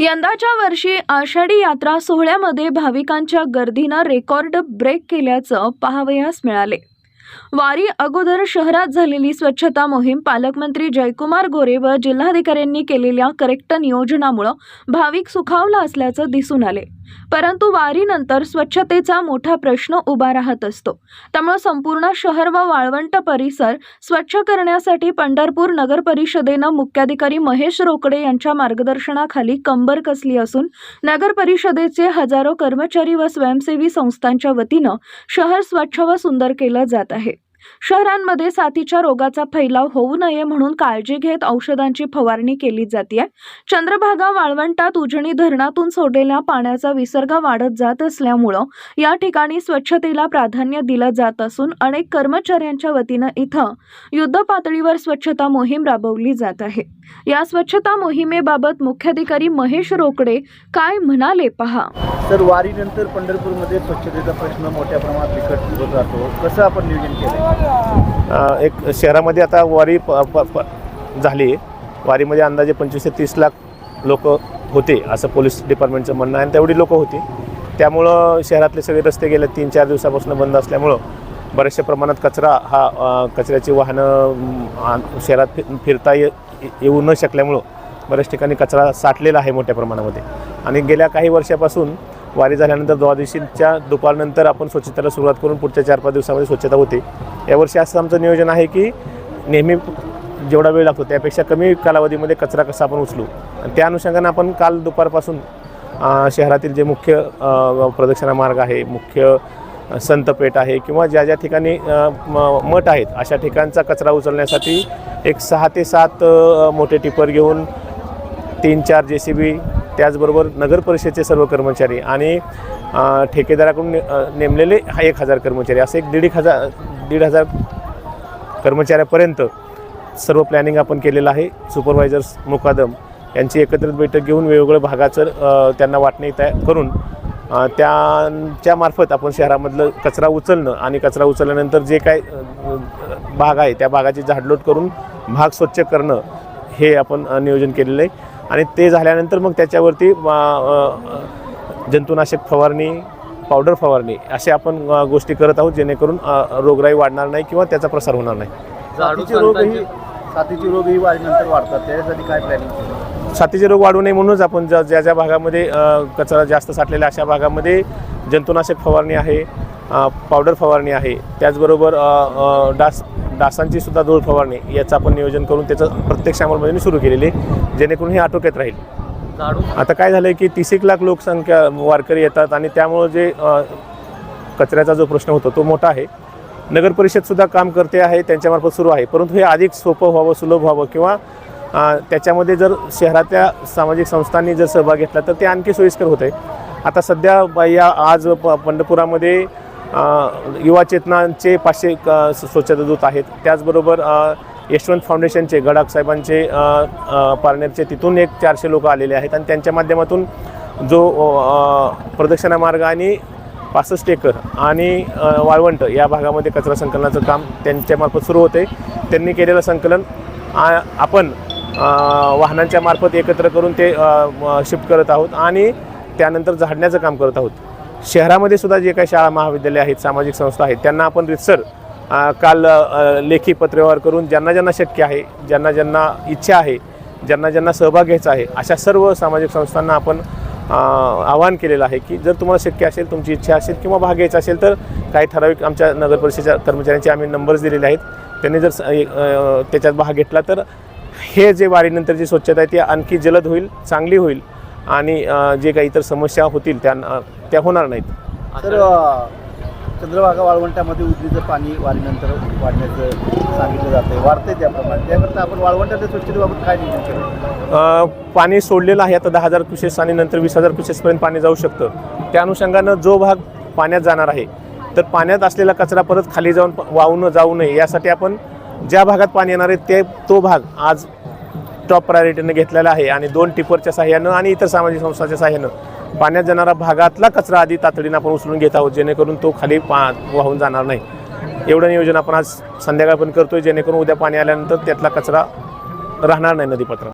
यंदाच्या वर्षी आषाढी यात्रा सोहळ्यामध्ये भाविकांच्या गर्दीनं रेकॉर्ड ब्रेक केल्याचं पाहावयास मिळाले. वारी अगोदर शहरात झालेली स्वच्छता मोहीम पालकमंत्री जयकुमार गोरे व जिल्हाधिकाऱ्यांनी केलेल्या करेक्ट नियोजनामुळं भाविक सुखावला असल्याचं दिसून आले. परंतु वारीनंतर स्वच्छतेचा मोठा प्रश्न उभा राहत असतो. त्यामुळं संपूर्ण शहर व वाळवंट परिसर स्वच्छ करण्यासाठी पंढरपूर नगर परिषदेनं मुख्याधिकारी महेश रोकडे यांच्या मार्गदर्शनाखाली कंबर कसली असून नगर परिषदेचे हजारो कर्मचारी व स्वयंसेवी संस्थांच्या वतीनं शहर स्वच्छ व सुंदर केलं जात आहे. शहरांमध्ये साथीच्या रोगाचा फैलाव होऊ नये म्हणून काळजी घेत औषधांची फवारणी केली जाते चंद्रभागा वाळवंटात उजनी धरणातून सोडलेल्या पाण्याचा विसर्ग वाढत जात असल्यामुळं या ठिकाणी स्वच्छतेला प्राधान्य दिलं जात असून अनेक कर्मचाऱ्यांच्या वतीनं इथं युद्ध पातळीवर स्वच्छता मोहीम राबवली जात आहे. या स्वच्छता मोहिमेबाबत मुख्याधिकारी महेश रोकडे काय म्हणाले पहा. तर वारीनंतर पंढरपूरमध्ये स्वच्छतेचा प्रश्न मोठ्या प्रमाणात बिकट होत राहतो. कसं आपण नियोजन केलं? एक शहरामध्ये आता वारी प प प झाली. वारीमध्ये अंदाजे पंचवीस ते तीस लाख लोक होते असं पोलीस डिपार्टमेंटचं म्हणणं आहे. आणि तेवढी लोक होती. त्यामुळं शहरातले सगळे रस्ते गेले तीन चार दिवसापासून बंद असल्यामुळं बऱ्याचशा प्रमाणात कचरा हा कचऱ्याची वाहनं शहरात फिरता ये येऊ न शकल्यामुळं बऱ्याच ठिकाणी कचरा साठलेला आहे मोठ्या प्रमाणामध्ये. आणि गेल्या काही वर्षापासून वारी झाल्यानंतर द्वादशीच्या दुपारनंतर आपण स्वच्छतेला सुरुवात करून पुढच्या चार पाच दिवसामध्ये स्वच्छता होते. यावर्षी असं आमचं नियोजन आहे की नेहमी जेवढा वेळ लागतो त्यापेक्षा कमी कालावधीमध्ये कचरा कसा आपण उचलू. आणि त्या अनुषंगानं आपण काल दुपारपासून शहरातील जे मुख्य प्रदक्षिणा मार्ग आहे मुख्य संतपेठ आहे किंवा ज्या ज्या ठिकाणी म- मठ आहेत अशा ठिकाणचा कचरा उचलण्यासाठी एक सहा ते सात मोठे टिपर घेऊन तीन चार जे सी बी त्याचबरोबर नगर परिषदेचे सर्व कर्मचारी आणि ठेकेदाराकडून ने- नेमलेले हा एक हजार कर्मचारी. असे एक दीड एक हजार दीड हजार कर्मचाऱ्यापर्यंत सर्व प्लॅनिंग आपण केलेलं आहे. सुपरवायझर्स मुकादम यांची एकत्रित बैठक घेऊन वेगवेगळ्या भागाचं त्यांना वाटणी तयार करून अ, त्यांच्या मार्फत आपण शहरामधलं कचरा उचलणं आणि कचरा उचलल्यानंतर जे काय भाग आहे त्या भागाची झाडलोट करून भाग स्वच्छ करणं हे आपण नियोजन केलेलं आहे. आणि ते झाल्यानंतर मग त्याच्यावरती जंतुनाशक फवारणी पावडर फवारणी अशा आपण गोष्टी करत आहोत जेणेकरून रोगराई वाढणार नाही किंवा त्याचा प्रसार होणार नाही. साथीचे रोगही साथीचे रोगही वारीनंतर वाढतात. त्याच्यासाठी काय प्लॅनिंग साथीचे रोग वाढू नये म्हणूनच आपण ज्या ज्या ज्या भागामध्ये कचरा जास्त साठलेला अशा भागामध्ये जंतुनाशक फवारणी आहे पावडर फवारणी आहे. त्याचबरोबर डास डासांची सुद्धा धूळ फवारणी याचं आपण नियोजन करून त्याचं प्रत्यक्ष अंमलबजावणी सुरू केलेली जेणेकरून हे आटोक्यात राहील. आता काय झालं आहे की तीस एक लाख लोकसंख्या वारकरी येतात आणि त्यामुळं जे कचऱ्याचा जो प्रश्न होतो तो मोठा आहे. नगर परिषदसुद्धा काम करते आहे त्यांच्यामार्फत सुरू आहे. परंतु हे अधिक सोपं व्हावं सुलभ व्हावं किंवा त्याच्यामध्ये जर शहरातल्या सामाजिक संस्थांनी जर सहभाग घेतला तर ते आणखी सोयीस्कर होते आता सध्या या आज प पंढरपुरामध्ये युवा चेतनांचे पाचशे क- स्वच्छता दूत आहेत. त्याचबरोबर यशवंत फाउंडेशनचे गडाख साहेबांचे पार्टनरचे तिथून एक चारशे लोक आलेले आहेत. आणि त्यांच्या माध्यमातून जो प्रदक्षिणा मार्ग आणि पासष्ट एकर आणि वाळवंट या भागामध्ये कचरा संकलनाचं काम त्यांच्यामार्फत सुरू होते. त्यांनी केलेलं संकलन आ- आपण वाहनांच्या मार्फत एकत्र करून ते शिफ्ट करत आहोत आणि त्यानंतर झाडण्याचं काम करत आहोत. शहरामध्ये सुद्धा जे काही शाळा महाविद्यालय आहेत सामाजिक संस्था आहेत त्यांना आपण रितसर काल लेखी पत्रव्यवहार करून ज्यांना ज्यांना शक्य आहे ज्यांना ज्यांना इच्छा आहे ज्यांना ज्यांना सहभाग घ्यायचा आहे अशा सर्व सामाजिक संस्थांना आपण आवाहन केलेलं आहे की जर तुम्हाला शक्य असेल तुमची इच्छा असेल किंवा भाग घ्यायचा असेल तर काही ठराविक आमच्या नगरपरिषदेच्या कर्मचाऱ्यांचे आम्ही नंबर्स दिलेले आहेत. त्यांनी जर त्याच्यात भाग घेतला तर हे जे वारीनंतरची स्वच्छता आहे ती आणखी जलद होईल चांगली होईल आणि जे काही इतर समस्या होतील त्या त्या होणार नाहीत. तर चंद्रभागा वाळवंटामध्ये उजनीचं पाणी वारीनंतर वाढण्याचं सांगितलं जातं वाढतंय त्याप्रमाणे. त्याकरता आपण वाळवंटाच्या स्वच्छतेबाबत काय नियोजन पाणी सोडलेलं आहे. आता दहा हजार क्युसेस आणि नंतर वीस हजार क्युसेसपर्यंत पाणी जाऊ शकतं. त्या अनुषंगानं जो भाग पाण्यात जाणार आहे तर पाण्यात असलेला कचरा परत खाली जाऊन वाहून जाऊ नये यासाठी आपण ज्या भागात पाणी येणार आहे ते तो भाग आज टॉप प्रायोरिटीने घेतलेला आहे. आणि दोन टिपरच्या साह्यानं आणि इतर सामाजिक संस्थांच्या साह्यानं पाण्यात जाणारा भागातला कचरा आधी तातडीनं आपण उचलून घेत आहोत जेणेकरून तो खाली पा वाहून जाणार नाही. एवढं नियोजन आपण आज संध्याकाळपर्यंत करतोय जेणेकरून उद्या पाणी आल्यानंतर त्यातला कचरा राहणार नाही नदीपात्रात.